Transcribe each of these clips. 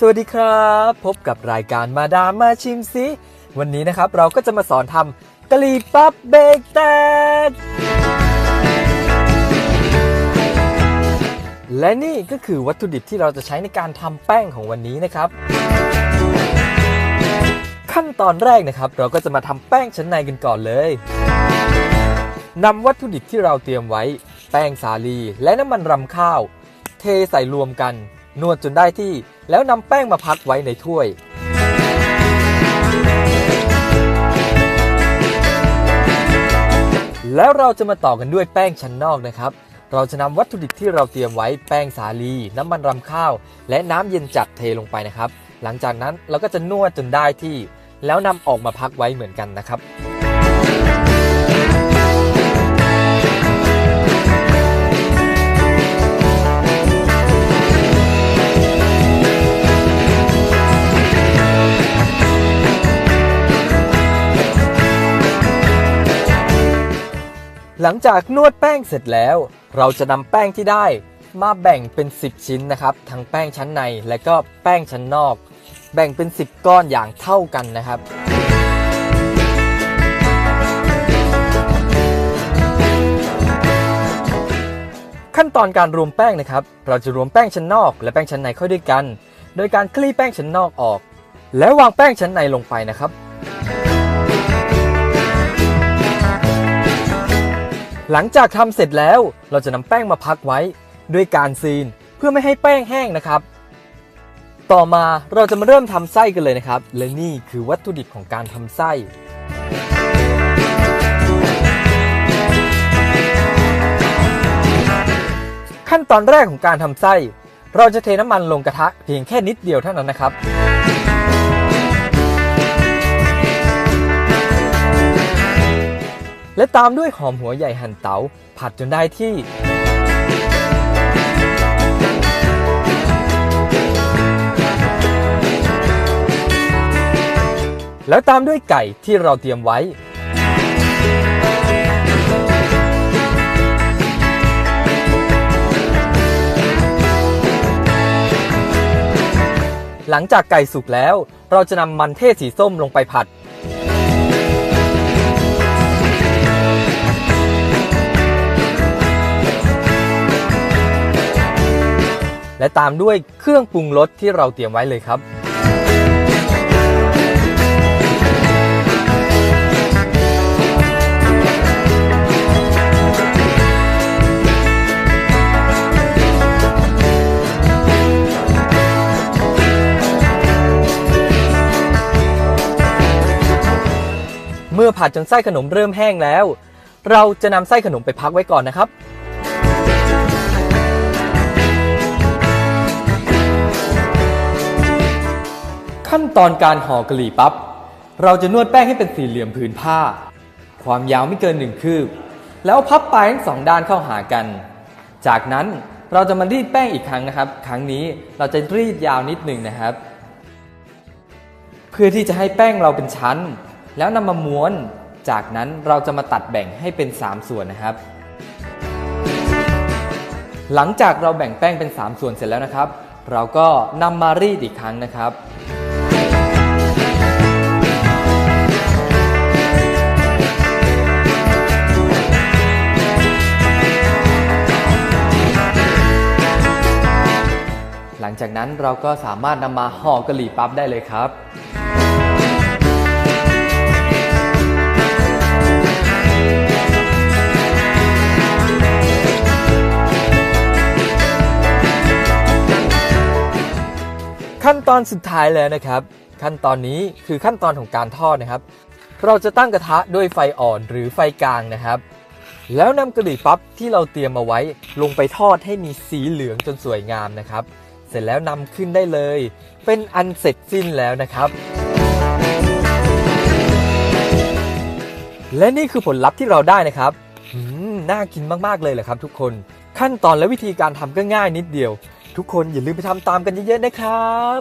สวัสดีครับ พบกับรายการมาดามมาชิมซิวันนี้นะครับเราก็จะมาสอนทำกะหรี่ปั๊บเบรกแตกและนี่ก็คือวัตถุดิบที่เราจะใช้ในการทำแป้งของวันนี้นะครับ ขั้นตอนแรกนะครับเราก็จะมาทำแป้งชั้นในกันก่อนเลยนำวัตถุดิบที่เราเตรียมไว้ แป้งสาลีและน้ำมันรำข้าว เทใส่รวมกัน นวดจนได้ที่ แล้วนำแป้งมาพักไว้ในถ้วย แล้วเราจะมาต่อกันด้วยแป้งชั้นนอกนะครับ เราจะนำวัตถุดิบที่เราเตรียมไว้แป้งสาลี น้ำมันรำข้าว และน้ำเย็นจัดเทลงไปนะครับ หลังจากนั้นเราก็จะนวดจนได้ที่ แล้วนำออกมาพักไว้เหมือนกันนะครับ ลังจากนวดแป้งเสร็จแล้ว เราจะนำแป้งที่ได้มาแบ่งเป็น 10 ชิ้นนะครับ ทั้งแป้งชั้นในและก็แป้งชั้นนอก แบ่งเป็น 10 ก้อนอย่างเท่ากันนะครับขั้นตอนการรวมแป้งนะครับ เราจะรวมแป้งชั้นนอก และแป้งชั้นในเข้าด้วยกัน โดยการคลี่แป้งชั้นนอกออก แล้ววางแป้งชั้นในลงไปนะครับ หลังจากทำเสร็จแล้วเราจะนำแป้งมาพักไว้ ด้วยการซีนเพื่อไม่ให้แป้งแห้งนะครับ ต่อมาเราจะมาเริ่มทำไส้กันเลยนะครับ และนี่คือวัตถุดิบของการทำไส้ขั้นตอนแรกของการทำไส้ เราจะเทน้ำมันลงกระทะเพียงแค่นิดเดียวเท่านั้นนะครับ และตามด้วยหอมหัวใหญ่หั่นเตาผัดจนได้ที่ แล้วตามด้วยไก่ที่เราเตรียมไว้ หลังจากไก่สุกแล้ว เราจะนำมันเทศสีส้มลงไปผัด และตามด้วยเครื่องปรุงรสที่เราเตรียมไว้เลยครับ เมื่อผัดจนไส้ขนมเริ่มแห้งแล้ว เราจะนำไส้ขนมไปพักไว้ก่อนนะครับ ขั้นตอนการห่อกะหรี่ปั๊บ เราจะนวดแป้งให้เป็นสี่เหลี่ยมผืนผ้า ความยาวไม่เกินหนึ่งคืบ แล้วพับปลายทั้งสองด้านเข้าหากัน จากนั้นเราจะมารีดแป้งอีกครั้งนะครับ ครั้งนี้เราจะรีดยาวนิดหนึ่งนะครับ เพื่อที่จะให้แป้งเราเป็นชั้น แล้วนำมาม้วน จากนั้นเราจะมาตัดแบ่งให้เป็น 3 ส่วนนะครับ หลังจากเราแบ่งแป้งเป็น 3 ส่วนเสร็จแล้วนะครับ เราก็นำมารีดอีกครั้งนะครับ ลังจากนั้นเราก็สามารถนำมาห่อกะหรี่ปั๊บได้เลยครับขั้นตอนสุดท้ายแล้วนะครับ ขั้นตอนนี้คือขั้นตอนของการทอดนะครับ เราจะตั้งกระทะด้วยไฟอ่อนหรือไฟกลางนะครับ แล้วนำกะหรี่ปั๊บที่เราเตรียมมาไว้ลงไปทอดให้มีสีเหลืองจนสวยงามนะครับ เสร็จแล้วนำขึ้นได้เลย เป็นอันเสร็จสิ้นแล้วนะครับ และนี่คือผลลัพธ์ที่เราได้นะครับอืมน่ากินมากๆเลยแหละครับทุกคนขั้นตอนและวิธีการทำก็ง่ายนิดเดียว ทุกคนอย่าลืมไปทำตามกันเยอะๆนะครับ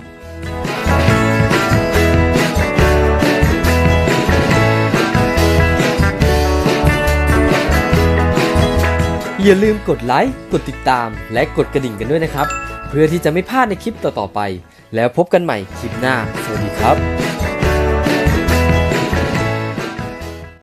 อย่าลืมกดไลค์ กดติดตาม และกดกระดิ่งกันด้วยนะครับ เพื่อที่จะไม่พลาดในคลิปต่อๆไป แล้วพบกันใหม่คลิปหน้า สวัสดีครับ